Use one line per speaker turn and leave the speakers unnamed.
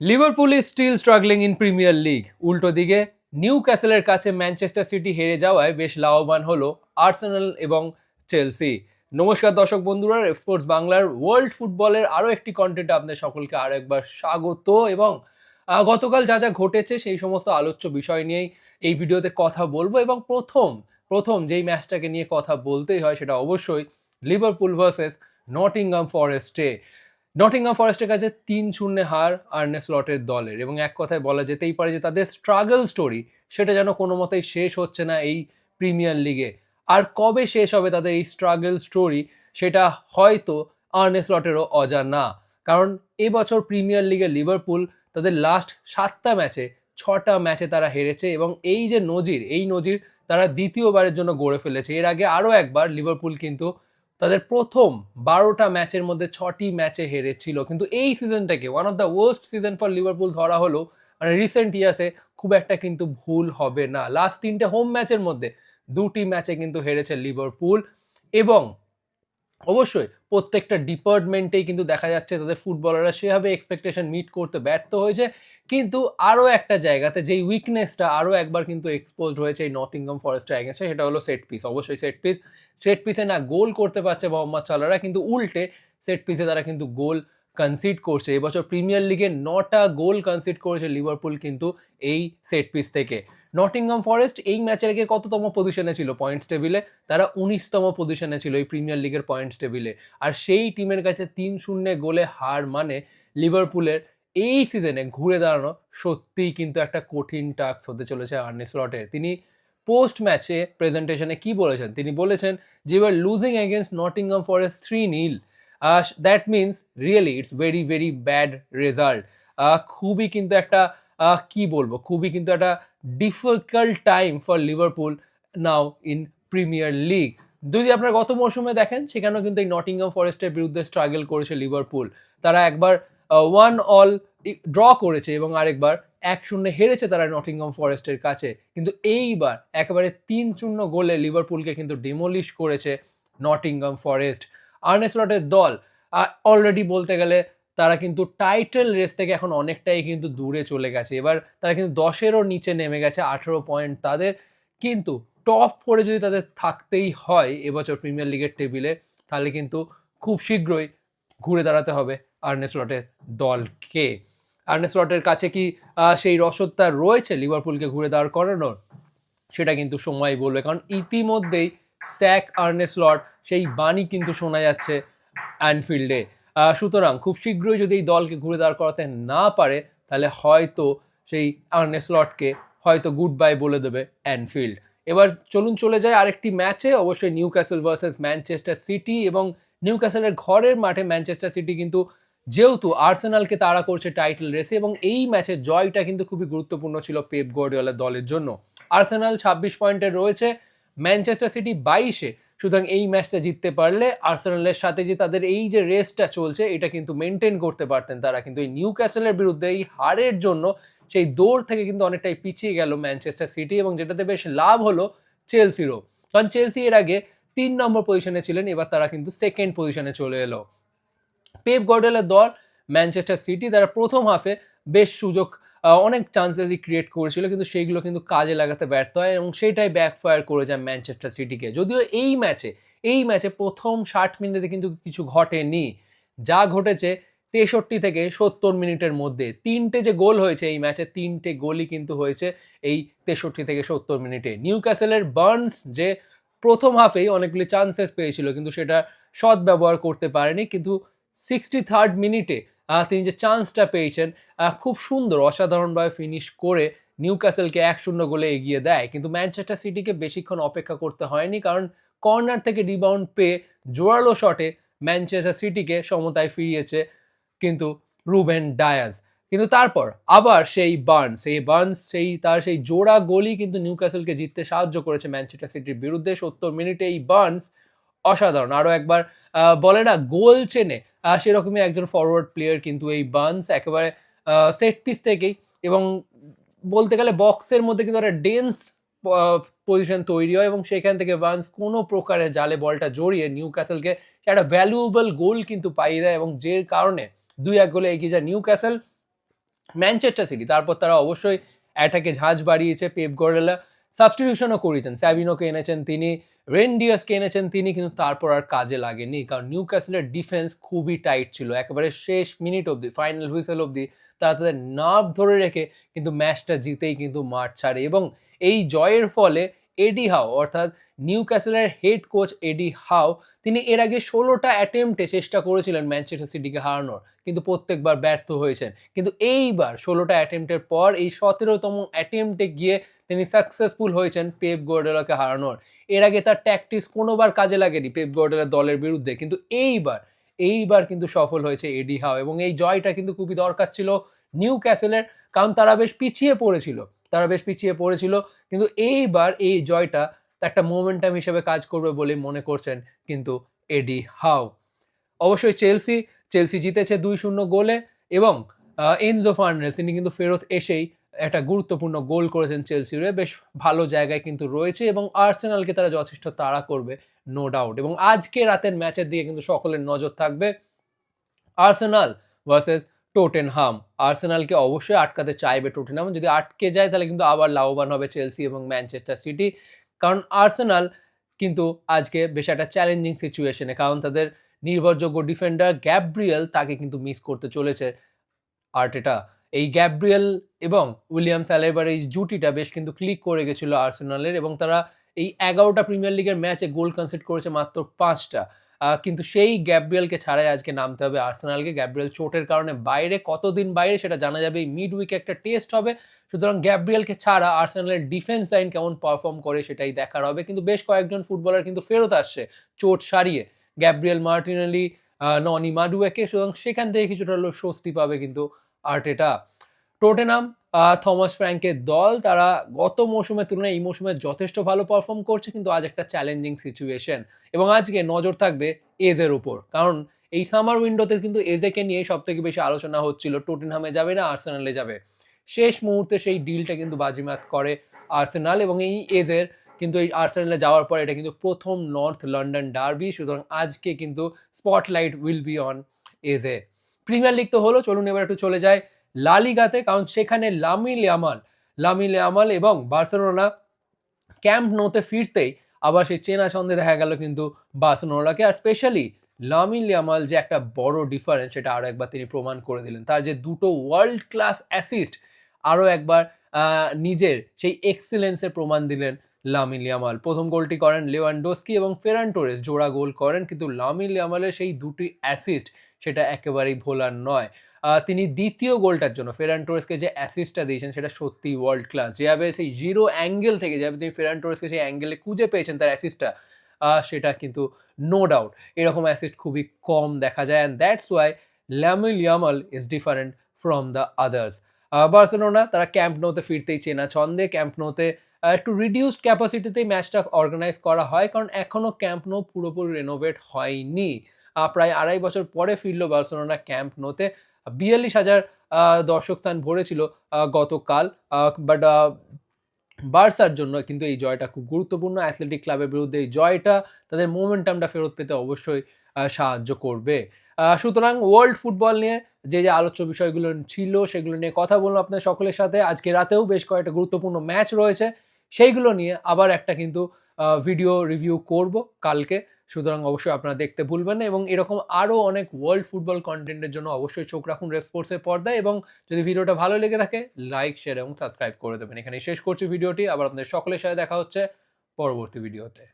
Liverpool is still struggling in Premier League উল্টো দিকে new ক্যাসেলের কাছে ম্যানচেস্টার সিটি হেরে যাওয়ায় বেশ লাভবান হলো আর্সেনাল এবং চেলসি। নমস্কার দর্শক বন্ধুরা স্পোর্টস বাংলার ওয়ার্ল্ড ফুটবলের আরও একটি কন্টেন্ট আপনাদের সকলকে আরও একবার স্বাগত এবং গতকাল যা যা ঘটেছে সেই সমস্ত আলোচ্য বিষয় নিয়েই এই ভিডিওতে কথা বলব এবং প্রথম প্রথম যেই ম্যাচটাকে নিয়ে কথা বলতেই হয় সেটা অবশ্যই লিভারপুল ভার্সেস নটিংহাম ফরেস্টে। নটিংহাম ফরেস্টের কাছে তিন শূন্যে হার আর্নে স্লটের দলের। এবং এক কথায় বলা যেতেই পারে যে তাদের স্ট্রাগল স্টোরি সেটা যেন কোনো মতেই শেষ হচ্ছে না এই প্রিমিয়ার লিগে আর কবে শেষ হবে তাদের এই স্ট্রাগল স্টোরি সেটা হয়তো আর্নে স্লটেরও অজানা। কারণ এবছর প্রিমিয়ার লিগে লিভারপুল তাদের লাস্ট সাতটা ম্যাচে ছটা ম্যাচে তারা হেরেছে এবং এই যে নজির, এই নজির তারা দ্বিতীয়বারের জন্য গড়ে ফেলেছে। এর আগে আরও একবার লিভারপুল কিন্তু তাদের প্রথম বারোটা ম্যাচের মধ্যে ছটি ম্যাচে হেরেছিল। কিন্তু এই সিজনটাকে one of the worst season for Liverpool ধরা হলো মানে রিসেন্ট ইয়ার্সে খুব একটা কিন্তু ভুল হবে না। লাস্ট তিনটে হোম ম্যাচের মধ্যে দুটি ম্যাচে কিন্তু হেরেছে লিভারপুল এবং অবশ্যই, প্রত্যেকটা ডিপার্টমেন্টেই কিন্তু দেখা যাচ্ছে তাদের ফুটবলাররা সেভাবে এক্সপেকটেশন মিট করতে ব্যর্থ হয়েছে। কিন্তু আরও একটা জায়গাতে যেই উইকনেসটা আরও একবার কিন্তু এক্সপোজড হয়েছে এই নটিংহাম ফরেস্টের অ্যাগেন্স্টে সেটা হলো সেট পিস অবশ্যই সেট পিস সেট পিসে না গোল করতে পারছে মোহাম্মদ সালারা কিন্তু উল্টে সেট পিসে তারা কিন্তু গোল কনসিড করছে। এবছর প্রিমিয়ার লিগে নটা গোল কনসিড করেছে লিভারপুল কিন্তু এই সেট পিস থেকে। নটিংহাম ফরেস্ট এই ম্যাচের আগে কততম পজিশনে ছিল পয়েন্টস টেবিলে তারা উনিশতম পজিশনে ছিল এই প্রিমিয়ার লিগের পয়েন্টস টেবিলে আর সেই টিমের কাছে তিন শূন্যে গোলে হার মানে লিভারপুলের এই সিজনে ঘুরে দাঁড়ানো সত্যিই কিন্তু একটা কঠিন টাস্ক হতে চলেছে আর্নে স্লটের তিনি পোস্ট ম্যাচে প্রেজেন্টেশনে কি বলেছেন? তিনি বলেছেন যে are losing against Nottingham Forest three nil that means really it's very very bad result খুবই কিন্তু একটা কি বলব? খুবই কিন্তু একটা difficult time for Liverpool now in Premier League যদি আপনারা গত মরশুমে দেখেন, সেখানেও কিন্তু এই নটিংহাম ফরেস্টের বিরুদ্ধে স্ট্রাগল করেছে লিভারপুল তারা একবার ওয়ান অল ড্র করেছে এবং আরেকবার এক শূন্য হেরেছে তারা নটিংহাম ফরেস্টের কাছে। কিন্তু এইবার একেবারে তিন শূন্য গোলে লিভারপুলকে কিন্তু ডিমোলিশ করেছে নটিংহাম ফরেস্ট আর্নেস্লটের দল অলরেডি বলতে গেলে তারা কিন্তু টাইটেল রেস থেকে এখন অনেকটাই কিন্তু দূরে চলে গেছে। এবার তারা কিন্তু দশেরও নিচে নেমে গেছে, আঠেরো পয়েন্ট তাদের। কিন্তু টপ ফোরে যদি তাদের থাকতেই হয় এবছর প্রিমিয়ার লিগের টেবিলে তাহলে কিন্তু খুব শীঘ্রই ঘুরে দাঁড়াতে হবে আর্নেস আর্নেস্লটের দলকে। আর্নেস আর্নেস্লটের কাছে কি সেই রসদটা রয়েছে লিভারপুলকে ঘুরে দাঁড় করানোর? সেটা কিন্তু সময় বলবে, কারণ ইতিমধ্যেই স্যাক আর্নেস্লট সেই বাণী কিন্তু শোনা যাচ্ছে অ্যানফিল্ডে সুতরাং খুব শীঘ্রই যদি এই দলকে ঘুরে দাঁড় করাতে না পারে, তাহলে হয়তো সেই আর্নেস্লটকে হয়তো গুড বাই বলে দেবে অ্যানফিল্ড এবার চলুন চলে যায় আরেকটি ম্যাচে অবশ্যই Newcastle versus Manchester City এবং নিউ ক্যাসেলের ঘরের মাঠে ম্যানচেস্টার সিটি কিন্তু যেহেতু আর্সেনালকে তাড়া করছে টাইটেল রেসে এবং এই ম্যাচের জয়টা কিন্তু খুবই গুরুত্বপূর্ণ ছিল পেপ গোর্ডিওয়ালার দলের জন্য। আর্সেনাল ছাব্বিশ পয়েন্টে রয়েছে ম্যানচেস্টার সিটি বাইশে। সুতরাং এই ম্যাচটা জিততে পারলে আর্সেনালের সাথে যে তাদের এই যে রেসটা চলছে, এটা কিন্তু মেনটেন করতে পারতেন তারা। কিন্তু এই নিউ ক্যাসেলের বিরুদ্ধে এই হারের জন্য সেই দৌড় থেকে কিন্তু অনেকটাই পিছিয়ে গেল ম্যানচেস্টার সিটি এবং যেটাতে বেশ লাভ হলো চেলসিরও। কারণ চেলসি এর আগে তিন নম্বর পজিশনে ছিলেন, এবার তারা কিন্তু সেকেন্ড পজিশনে চলে এলো। পেপ গর্ডেলের দল, ম্যানচেস্টার সিটি, তারা প্রথম হাফে বেশ সুযোগ অনেক চান্সেসই ক্রিয়েট করেছিল, কিন্তু সেইগুলো কিন্তু কাজে লাগাতে ব্যর্থ হয় এবং সেইটাই ব্যাকফায়ার করে যায় ম্যানচেস্টার সিটিকে যদিও এই ম্যাচে এই ম্যাচে প্রথম ষাট মিনিটে কিন্তু কিছু ঘটেনি। যা ঘটেছে তেষট্টি থেকে সত্তর মিনিটের মধ্যে। তিনটে যে গোল হয়েছে এই ম্যাচে তিনটে গোলই কিন্তু হয়েছে এই তেষট্টি থেকে সত্তর মিনিটে। নিউ ক্যাসেলের বার্নস যে প্রথম হাফেই অনেকগুলি চান্সেস পেয়েছিল, কিন্তু সেটা সৎ ব্যবহার করতে পারেনি। কিন্তু সিক্সটি থার্ড মিনিটে তিনি যে চান্সটা পেয়েছেন খুব সুন্দর, অসাধারণভাবে ফিনিশ করে নিউ ক্যাসেলকে এক শূন্য গোলে এগিয়ে দেয়। কিন্তু ম্যানচেস্টার সিটিকে বেশিক্ষণ অপেক্ষা করতে হয়নি, কারণ কর্নার থেকে রিবাউন্ড পেয়ে জোরালো শটে ম্যানচেস্টার সিটিকে সমতায় ফিরিয়েছে কিন্তু রুবেন ডায়াজ কিন্তু তারপর আবার সেই বার্ন সেই বার্ন সেই, তার সেই জোড়া গোলই কিন্তু নিউ ক্যাসেলকে জিততে সাহায্য করেছে ম্যানচেস্টার সিটির বিরুদ্ধে। সত্তর মিনিটে এই বার্নস অসাধারণ। আরও একবার বলে না, গোল চেনে। সেরকমই একজন ফরওয়ার্ড প্লেয়ার কিন্তু এই বার্নস একেবারে সেট পিস থেকেই। এবং বলতে গেলে বক্সের মধ্যে কিন্তু একটা ডেন্স পজিশন তৈরি হয় এবং সেখান থেকে বার্নস কোনো প্রকারে জালে বলটা জড়িয়ে নিউ ক্যাসেলকে একটা ভ্যালুয়েবল গোল কিন্তু পাইয়ে দেয় এবং যে কারণে দুই এক গোলে এগিয়ে যায় নিউ ক্যাসেল ম্যানচেস্টার সিটি, তারপর তারা অবশ্যই অ্যাটাকে ঝাঁজ বাড়িয়েছে পেপ গরেলা সাবস্টিটিউশনও করেছেন স্যাবিনোকে এনেছেন তিনি রেনডিয়াসকে এনেছেন তিনি, কিন্তু তারপর আর কাজে লাগেনি, কারণ নিউ ক্যাসেলের ডিফেন্স খুবই টাইট ছিল। একেবারে শেষ মিনিট অবধি ফাইনাল হুইসেল অবধি তারা তাদের নার্ভ ধরে রেখে কিন্তু ম্যাচটা জিতেই কিন্তু মাঠ ছাড়ে। এবং এই জয়ের ফলে এডি হাও অর্থাৎ নিউ ক্যাসেলের হেড কোচ এডি হাও তিনি এর আগে ষোলোটা অ্যাটেম্পটে চেষ্টা করেছিলেন ম্যানচেস্টার সিটিকে হারানোর, কিন্তু প্রত্যেকবার ব্যর্থ হয়েছেন। কিন্তু এইবার ষোলোটা অ্যাটেম্পটের পর এই সতেরোতম অ্যাটেম্পটে গিয়ে তিনি সাকসেসফুল হয়েছেন পেপ গোর্ডেলাকে হারানোর। এর আগে তার ট্যাকটিক্স কোনোবার কাজে লাগেনি পেপ গোর্ডেলার দলের বিরুদ্ধে। কিন্তু এইবার এইবার কিন্তু সফল হয়েছে এডি হাও এবং এই জয়টা কিন্তু খুবই দরকার ছিল নিউ ক্যাসেলের কারণ তারা বেশ পিছিয়ে পড়েছিল। তারা বেশ পিছিয়ে পড়েছিল, কিন্তু এইবার এই জয়টা একটা মোমেন্টাম হিসেবে কাজ করবে বলে মনে করছেন কিন্তু এডি হাও অবশ্যই চেলসি চেলসি জিতেছে দুই শূন্য গোলে এবং এনজো ফার্নান্ডেস তিনি কিন্তু ফেরত এসেই একটা গুরুত্বপূর্ণ গোল করেছেন চেলসির। বেশ ভালো জায়গায় কিন্তু রয়েছে এবং আর্সেনালকে তারা যথেষ্ট তাড়া করবে নো ডাউট এবং আজকে রাতের ম্যাচের দিকে কিন্তু সকলের নজর থাকবে আর্সেনাল ভার্সেস টোটেনহাম আর্সেনালকে অবশ্যই আটকাতে চাইবে টোটেনহাম যদি আটকে যায়, তাহলে কিন্তু আবার লাভবান হবে চেলসি এবং ম্যানচেস্টার সিটি কারণ আর্সেনাল কিন্তু আজকে বেশ একটা চ্যালেঞ্জিং সিচুয়েশনে কারণ তাদের নির্ভরযোগ্য ডিফেন্ডার গ্যাব্রিয়েল তাকে কিন্তু মিস করতে চলেছে আর্টেটা এই গ্যাব্রিয়েল এবং উইলিয়াম স্যালেবার এই জুটিটা বেশ কিন্তু ক্লিক করে গেছিল আর্সেনালের এবং তারা এই এগারোটা প্রিমিয়ার লিগের ম্যাচে গোল কনসিড করেছে মাত্র পাঁচটা। কিন্তু সেই গ্যাব্রিয়েলকে ছাড়াই আজকে নামতে হবে আর্সেনালকে গ্যাব্রিয়েল চোটের কারণে বাইরে, কতদিন বাইরে সেটা জানা যাবে। এই মিড উইকে একটা টেস্ট হবে। সুতরাং গ্যাব্রিয়েলকে ছাড়া আর্সেনালের ডিফেন্স লাইন কেমন পারফর্ম করে সেটাই দেখার হবে। কিন্তু বেশ কয়েকজন ফুটবলার কিন্তু ফেরত আসছে চোট সারিয়ে। গ্যাব্রিয়েল মার্টিনালি ননি মাডুয়েকে সুতরাং সেখান থেকে কিছুটা হলেও স্বস্তি পাবে কিন্তু আর্টেটা। টোটেনাম থমাস ফ্র্যাঙ্কের দল, তারা গত মৌসুমের তুলনায় এই মৌসুমে যথেষ্ট ভালো পারফর্ম করছে, কিন্তু আজ একটা চ্যালেঞ্জিং সিচুয়েশন। এবং আজকে নজর থাকবে এজের উপর। কারণ এই সামার উইন্ডোতে কিন্তু এজেকে নিয়ে সব থেকে বেশি আলোচনা হচ্ছিল, টোটেনহামে যাবে না, আর্সেনালে যাবে। শেষ মুহূর্তে সেই ডিলটা কিন্তু বাজিমাত করে আর্সেনাল এবং এই এজের কিন্তু এই আর্সেনালে যাওয়ার পর এটা কিন্তু প্রথম নর্থ লন্ডন ডার্বি, সুতরাং আজকে কিন্তু স্পটলাইট উইল বি অন এজে। প্রিমিয়ার লিগ তো হলো, চলুন এবার একটু চলে যায় লালিগাতে কারণ সেখানে লামিল ইয়ামাল লামিল ইয়ামাল এবং বার্সেলোনা ক্যাম্প নোতে ফিরতেই আবার সেই চেনা ছন্দে দেখা গেল কিন্তু বার্সেলোনাকে আর স্পেশালি লামিল ইয়ামাল যে একটা বড় ডিফারেন্স সেটা আরও একবার তিনি প্রমাণ করে দিলেন। তার যে দুটো ওয়ার্ল্ড ক্লাস অ্যাসিস্ট আরও একবার নিজের সেই এক্সিলেন্সের প্রমাণ দিলেন লামিল ইয়ামাল প্রথম গোলটি করেন লেওয়ান্ডোস্কি এবং ফেরান টোরেস জোড়া গোল করেন, কিন্তু লামিল ইয়ামালের সেই দুটি অ্যাসিস্ট সেটা একেবারেই ভোলার নয়। তিনি দ্বিতীয় গোলটার জন্য ফেরান টোরেসকে যে অ্যাসিস্টটা দিয়েছেন, সেটা সত্যি ওয়ার্ল্ড ক্লাস যেভাবে সেই জিরো অ্যাঙ্গেল থেকে যেভাবে তিনি ফেরান টোরেসকে সেই অ্যাঙ্গেলে খুঁজে পেয়েছেন তার অ্যাসিস্টটা সেটা কিন্তু নো ডাউট এরকম অ্যাসিস্ট খুবই কম দেখা যায়। And that's why Lamine Yamal is different from the others Barcelona তারা ক্যাম্প নোতে ফিরতেই চেনা ছন্দে। ক্যাম্প নোতে একটু রিডিউসড ক্যাপাসিটিতেই ম্যাচটা অর্গানাইজ করা হয়, কারণ এখনও ক্যাম্প নো পুরোপুরি রেনোভেট হয়নি। প্রায় আড়াই বছর পরে ফিরল বার্সেলোনা ক্যাম্প নোতে। বিয়াল্লিশ হাজার দর্শক স্থান ভরেছিল গতকাল বাট বার্সার জন্য কিন্তু এই জয়টা খুব গুরুত্বপূর্ণ। অ্যাথলেটিক ক্লাবের বিরুদ্ধে এই জয়টা তাদের মোমেন্টামটা ফেরত পেতে অবশ্যই সাহায্য করবে। সুতরাং ওয়ার্ল্ড ফুটবল নিয়ে যে যে আলোচ্য বিষয়গুলো ছিল সেগুলো নিয়ে কথা বললাম আপনাদের সকলের সাথে। আজকে রাতেও বেশ কয়েকটা গুরুত্বপূর্ণ ম্যাচ রয়েছে। সেইগুলো নিয়ে আবার একটা কিন্তু ভিডিও রিভিউ করব কালকে। সুতরাং অবশ্যই আপনারা দেখতে ভুলবেন না এবং এরকম আরও অনেক ওয়ার্ল্ড ফুটবল কন্টেন্টের জন্য অবশ্যই চোখ রাখুন রেসপোর্টসের পর্দায় এবং যদি ভিডিওটা ভালো লেগে থাকে লাইক শেয়ার এবং সাবস্ক্রাইব করে দেবেন। এখানে শেষ করছি ভিডিওটি। আবার আপনাদের সকলের সাথে দেখা হচ্ছে পরবর্তী ভিডিওতে